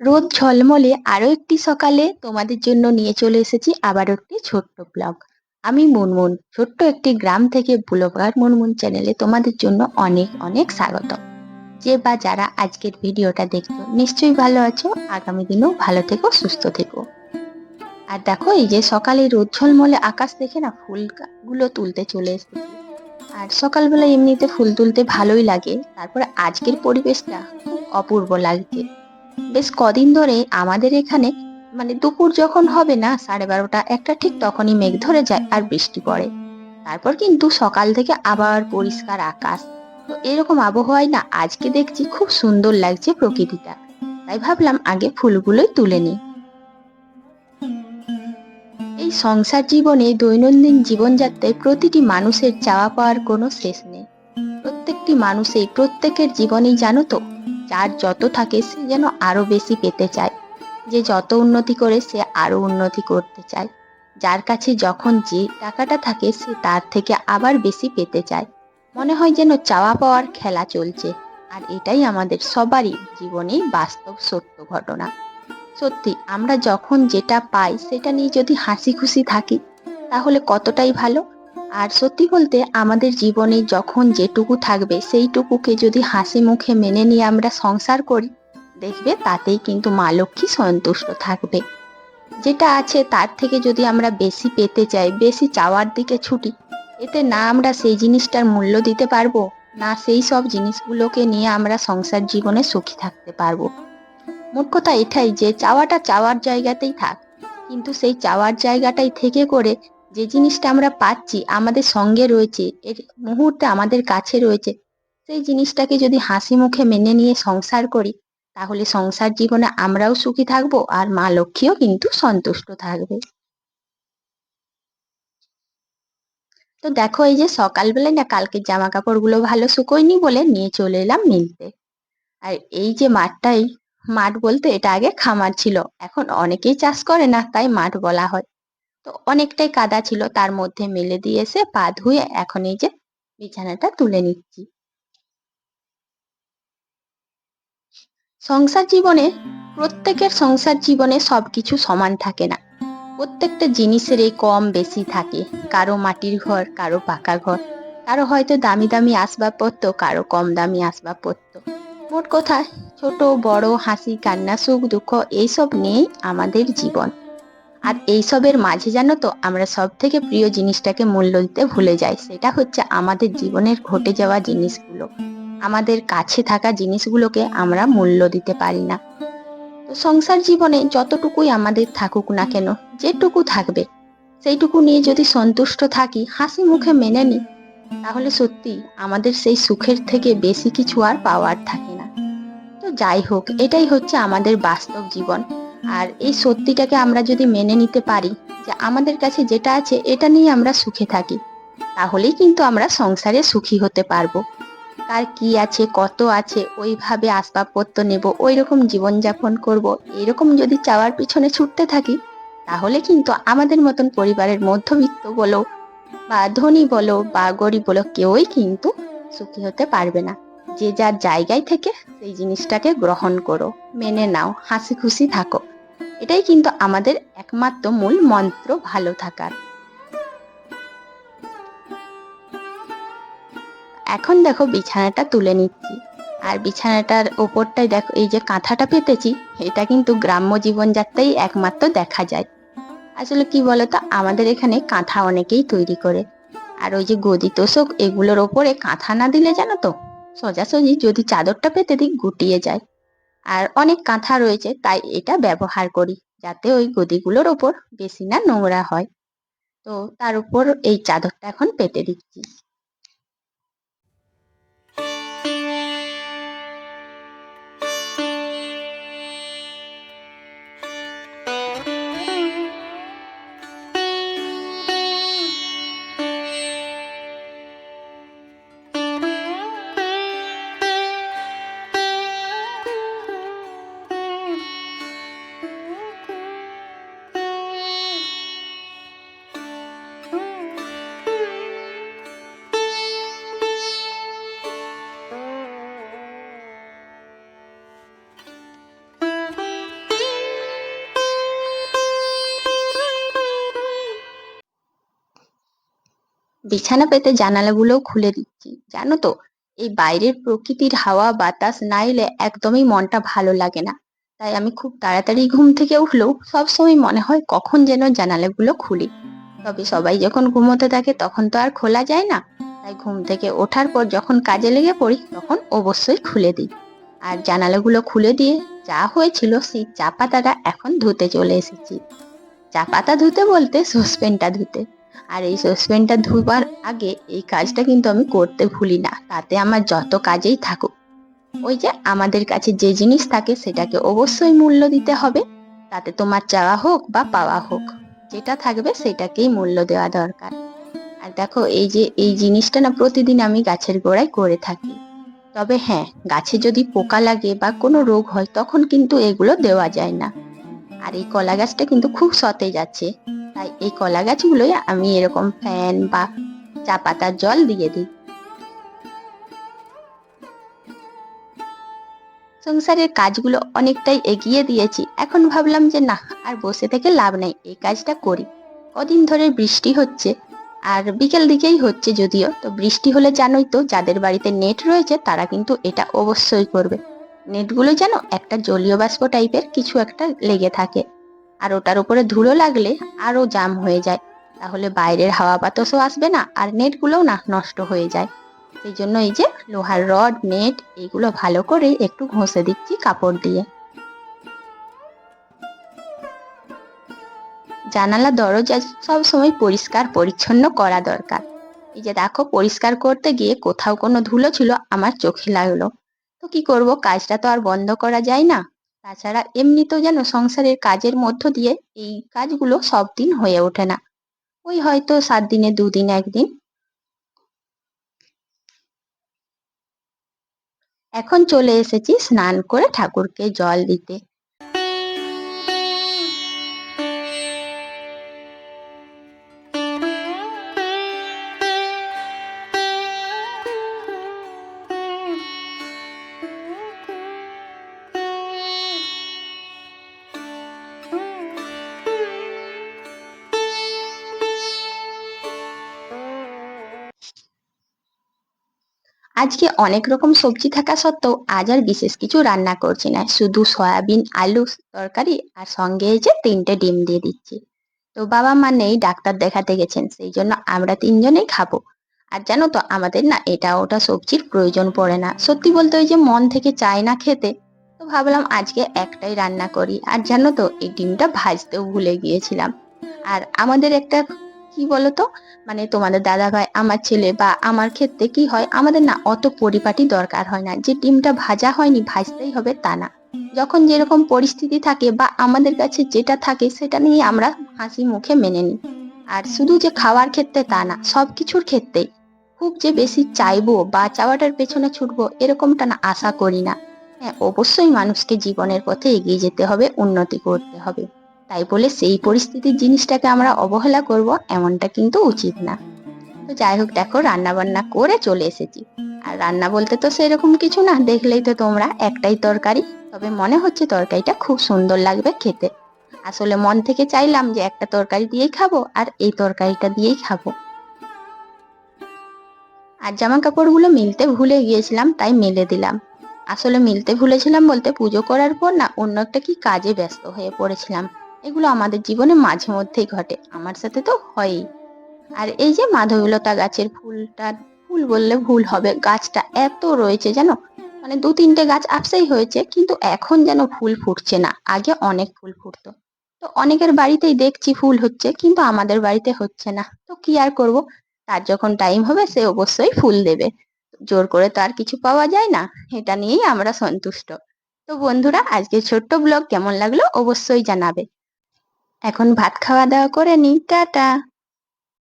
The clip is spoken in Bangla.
রোদ ঝলমলে আরও একটি সকালে তোমাদের জন্য নিয়ে চলে এসেছি আবার একটি ছোট্ট ব্লগ। আমি মুনমুন, ছোট্ট একটি গ্রাম থেকে ব্লগার মুনমুন চ্যানেলে তোমাদের জন্য অনেক অনেক স্বাগত। যে বা যারা আজকের ভিডিওটা দেখছ, নিশ্চয়ই ভালো আছো, আগামী দিনেও ভালো থেকো, সুস্থ থেকো। আর দেখো, এই যে সকালে রোদ ঝলমলে আকাশ দেখে না ফুলগুলো তুলতে চলে এসেছি। আর সকালবেলা এমনিতে ফুল তুলতে ভালোই লাগে, তারপর আজকের পরিবেশটা খুব অপূর্ব লাগছে। বেশ কদিন ধরে আমাদের এখানে মানে দুপুর যখন হবে না, সাড়ে বারোটা একটা ঠিক তখনই মেঘ ধরে যায় আর বৃষ্টি পড়ে। তারপর কিন্তু সকাল থেকে আবার পরিষ্কার আকাশ। তো এরকম আবহাওয়ায় না আজকে দেখছি খুব সুন্দর লাগছে প্রকৃতিটা। তাই ভাবলাম আগে ফুলগুলোই তুলে নিই। এই সংসার জীবনে দৈনন্দিন জীবনযাত্রায় প্রতিটি মানুষের চাওয়া পাওয়ার কোনো শেষ নেই। প্রত্যেকটি মানুষই প্রত্যেকের জীবনেই জানো তো যার যত থাকে সে যেন আরও বেশি পেতে চায়। যে যত উন্নতি করে সে আরও উন্নতি করতে চায়। যার কাছে যখন যে টাকাটা থাকে সে তার থেকে আবার বেশি পেতে চায়। মনে হয় যেন চাওয়া পাওয়ার খেলা চলছে। আর এটাই আমাদের সবারই জীবনে বাস্তব সত্য ঘটনা। সত্যি, আমরা যখন যেটা পাই সেটা নিয়ে যদি হাসি খুশি থাকি, তাহলে কতটাই ভালো? আর সত্যি বলতে আমাদের জীবনে যখন যেটুকু থাকবে, সেইটুকুকে যদি হাসি মুখে মেনে নিয়ে আমরা সংসার করি, দেখবে তাতেই কিন্তু মা লক্ষ্মী সন্তুষ্ট থাকবে। যেটা আছে তার থেকে যদি আমরা বেশি পেতে চাই, বেশি চাওয়ার দিকে ছুটি, এতে না আমরা সেই জিনিসটার মূল্য দিতে পারব, না সেই সব জিনিসগুলোকে নিয়ে আমরা সংসার জীবনে সুখী থাকতে পারব। মোট কথা এটাই যে চাওয়াটা চাওয়ার জায়গাতেই থাক, কিন্তু সেই চাওয়ার জায়গাটাই থেকে করে যে জিনিসটা আমরা পাচ্ছি আমাদের সঙ্গে রয়েছে, এর মুহূর্তে আমাদের কাছে রয়েছে, সেই জিনিসটাকে যদি হাসি মুখে মেনে নিয়ে সংসার করি, তাহলে সংসার জীবনে আমরাও সুখী থাকব আর মা লক্ষ্মীও কিন্তু সন্তুষ্ট থাকবে। তো দেখো এই যে সকালবেলায় না কালকে জামা কাপড়গুলো ভালো শুকোয়নি বলে নিয়ে চলে এলাম মিলতে। আর এই যে মাঠটাই, মাঠ বলতে এটা আগে খামার ছিল, এখন অনেকেই চাষ করে না, তাই মাঠ বলা হয়। তো অনেকটাই কাদা ছিল, তার মধ্যে মেলে দিয়ে এসে পা ধুয়ে এখন এই যে বিছানাটা তুলে নিচ্ছি। সংসার জীবনে, প্রত্যেকের সংসার জীবনে সবকিছু সমান থাকে না। প্রত্যেকটা জিনিসেরই কম বেশি থাকে, কারও মাটির ঘর, কারও পাকা ঘর, কারও হয়তো দামি দামি আসবাবপত্র, কারও কম দামি আসবাবপত্র। মোট কথা, ছোট, বড়, হাসি, কান্না, সুখ, দুঃখ, এইসব নিয়েই আমাদের জীবন। আর এইসবের মাঝে জানো তো, আমরা সব থেকে প্রিয় জিনিসটাকে মূল্য দিতে ভুলে যাই। সেটা হচ্ছে আমাদের জীবনের ঘটে যাওয়া জিনিসগুলো। আমাদের কাছে থাকা জিনিসগুলোকে আমরা মূল্য দিতে পারি না। তো সংসার জীবনে যতটুকুই আমাদের থাকুক না কেন, যেটুকু থাকবে, সেইটুকু নিয়ে যদি সন্তুষ্ট থাকি, হাসি মুখে মেনে নিই, তাহলে সত্যি আমাদের সেই সুখের থেকে বেশি কিছু আর পাওয়ার থাকে না। তো যাই হোক, এটাই হচ্ছে আমাদের বাস্তব জীবন। আর এই সত্যিটাকে আমরা যদি মেনে নিতে পারি যে আমাদের কাছে যেটা আছে, এটা নিয়ে আমরা সুখে থাকি, তাহলেই কিন্তু আমরা সংসারে সুখী হতে পারব। কার কি আছে, কত আছে, ওইভাবে আসবাবপত্র নেব ওই রকম জীবনযাপন করব এরকম যদি চাওয়ার পিছনে ছুটতে থাকি, তাহলে কিন্তু আমাদের মতন পরিবারের মধ্যবিত্ত বলো বা ধনী বলো বা গরিব বলো, কেউই কিন্তু সুখী হতে পারবে না। যে যার জায়গায় থেকে সেই জিনিসটাকে গ্রহণ করো, মেনে নাও, হাসি খুশি থাকো। এটাই কিন্তু আমাদের একমাত্র মূল মন্ত্র ভালো থাকার। এখন দেখো বিছানাটা তুলে নিচ্ছি। আর বিছানাটার ওপরটাই দেখো এই যে কাঁথাটা পেতেছি, এটা কিন্তু গ্রাম্য জীবনযাত্রাই একমাত্র দেখা যায়। আসলে কি বলতো, আমাদের এখানে কাঁথা অনেকেই তৈরি করে। আর ওই যে গদি তোষক এগুলোর ওপরে কাঁথা না দিলে জানো তো? সোজাসুজি যদি চাদরটা পেতে দিই, গুটিয়ে যায়। আর অনেক কাঁথা রয়েছে, তাই এটা ব্যবহার করি, যাতে ওই গদিগুলোর ওপর বেশি না নোংরা হয়। তো তার উপর এই চাদরটা এখন পেতে দিচ্ছি। বিছানা পেতে জানালাগুলোও খুলে দিচ্ছি। জানো তো, এই বাইরের প্রকৃতির হাওয়া, বাতাস না এলে একদমই মনটা ভালো লাগে না। তাই আমি খুব তাড়াতাড়ি ঘুম থেকে উঠলেও সবসময় মনে হয় কখন যেন জানালাগুলো খুলি। তবে সবাই যখন ঘুমোতে থাকে তখন তো আর খোলা যায় না। তাই ঘুম থেকে ওঠার পর যখন কাজে লেগে পড়ি তখন অবশ্যই খুলে দিই। আর জানালাগুলো খুলে দিয়ে যা হয়েছিল সেই চা পাতাটা এখন ধুতে চলে এসেছি। চা পাতা ধুতে বলতে সসপেনটা ধুতে। আর এই সসপেনটা ধুবার আগে এই কাজটা কিন্তু আমি করতে ভুলি না। তাতে আমার যত কাজেই থাকুক। ওই যে আমাদের কাছে যে জিনিস থাকে সেটাকে অবশ্যই মূল্য দিতে হবে। তাতে তোমার চাওয়া হোক বা পাওয়া হোক, যেটা থাকবে সেটাকেই মূল্য দেওয়া দরকার। আর দেখো, এই যে এই জিনিসটা না প্রতিদিন আমি গাছের গোড়ায় করে থাকি। তবে হ্যাঁ গাছে যদি পোকা লাগে বা কোনো রোগ হয়, তখন কিন্তু এগুলো দেওয়া যায় না। আর এই কলা গাছটা কিন্তু খুব সতেজ আছে। তাই এই কলা গাছগুলোই আমি এরকম ফ্যান বা চা পাতার জল দিয়ে দিই। সংসারের কাজগুলো অনেকটাই এগিয়ে দিয়েছি। এখন ভাবলাম যে না, আর বসে থেকে লাভ নাই, এই কাজটা করি। কদিন ধরে বৃষ্টি হচ্ছে, আর বিকেল দিকেই হচ্ছে যদিও, তো বৃষ্টি হলে জানোই তো, যাদের বাড়িতে নেট রয়েছে, তারা কিন্তু এটা অবশ্যই করবে। নেটগুলো যেন একটা জলীয় বাষ্প টাইপের কিছু একটা লেগে থাকে। আর ওটার উপরে ধুলো লাগলে আরও জাম হয়ে যায়। তাহলে বাইরের হাওয়া বাতাসও আসবে না আর নেটগুলোও না নষ্ট হয়ে যায়। সেই জন্য এই যে লোহার রড, নেট এইগুলো ভালো করে একটু ঘষে দিচ্ছি কাপড় দিয়ে। জানালা, দরজা সব সময় পরিষ্কার, পরিচ্ছন্ন করা দরকার। এই যে দেখো, পরিষ্কার করতে গিয়ে কোথাও কোনো ধুলো ছিল, আমার চোখে লাগল। তো কি করব? কাজটা তো আর বন্ধ করা যায় না। তাছাড়া এমনিতেও যেন সংসারের কাজের মধ্য দিয়ে এই কাজগুলো সব দিন হয়ে ওঠে না। ওই হয়তো সাত দিনে দুদিন একদিন। এখন চলে এসেছি স্নান করে ঠাকুরকে জল দিতে। আজকে অনেক রকম সবজি থাকা সত্ত্বেও আজ আর বিশেষ কিছু রান্না করছি না। শুধু সয়াবিন, আলু, তরকারি আর সঙ্গে যে তিনটে ডিম দিয়ে দিচ্ছি। তো বাবা মা নেই, ডাক্তার দেখাতে গেছেন, সেই জন্য আমরা তিনজনেই খাব। আর জানো তো, আমাদের না এটা ওটা সবজির প্রয়োজন পড়ে না। সত্যি বলতে ওই যে মন থেকে চায় না খেতে, তো ভাবলাম আজকে একটাই রান্না করি। আর জানো তো, এই ডিমটা ভাজতেও ভুলে গিয়েছিলাম। আর আমাদের একটা কি বলতো? মানে তোমাদের দাদা ভাই আমার ছেলে বা আমার ক্ষেত্রে কি হয়? আমাদের না অত পরিপাটি দরকার হয় না। যে ডিমটা ভাজা হয়নি, ভাজতেই হবে তা না। যখন যেরকম পরিস্থিতি থাকে বা আমাদের কাছে যেটা থাকে, সেটা নিয়ে আমরা হাসি মুখে মেনে নিই। আর শুধু যে খাওয়ার ক্ষেত্রে তা না সব কিছুর ক্ষেত্রেই। খুব যে বেশি চাইব বা চাওয়াটার পেছনে ছুটবো, এরকমটা না আশা করি না। হ্যাঁ অবশ্যই মানুষকে জীবনের পথে এগিয়ে যেতে হবে, উন্নতি করতে হবে। তাই বলে সেই পরিস্থিতির জিনিসটাকে আমরা অবহেলা করব এমনটা কিন্তু উচিত না। তো যাই হোক, দেখো রান্না বান্না করে চলে এসেছি। আর রান্না বলতে তো সেরকম কিছু না, দেখলেই তো তোমরা একটাই তরকারি, তবে মনে হচ্ছে তরকারিটা খুব সুন্দর লাগবে খেতে। আসলে মন থেকে চাইলাম যে একটা তরকারি দিয়েই খাব, আর এই তরকারিটা দিয়েই খাব। আর জামা কাপড়গুলো মিলতে ভুলে গিয়েছিলাম, তাই মেলে দিলাম। আসলে মিলতে ভুলেছিলাম বলতে পুজো করার পর না, অন্য একটা কি কাজে ব্যস্ত হয়ে পড়েছিলাম। এগুলো আমাদের জীবনে মাঝে মধ্যেই ঘটে। আমার সাথে তো হয়ই। আর এই যে মাধবীলতা গাছের ফুলটা, ফুল বললে ভুল হবে, গাছটা এত রয়েছে জানো? মানে দু তিনটে গাছ আপসেই হয়েছে, কিন্তু এখন যেন ফুল ফুটছে না। আগে অনেক ফুল ফুটতো। তো অনেকের বাড়িতেই দেখছি ফুল হচ্ছে, কিন্তু আমাদের বাড়িতে হচ্ছে না। তো কি আর করব? তার যখন টাইম হবে, সে অবশ্যই ফুল দেবে। জোর করে তো আর কিছু পাওয়া যায় না। এটা নিয়েই আমরা সন্তুষ্ট। তো বন্ধুরা আজকে ছোট্ট ব্লগ কেমন লাগল অবশ্যই জানাবে। এখন ভাত খাওয়া দাওয়া করে নি টাটা।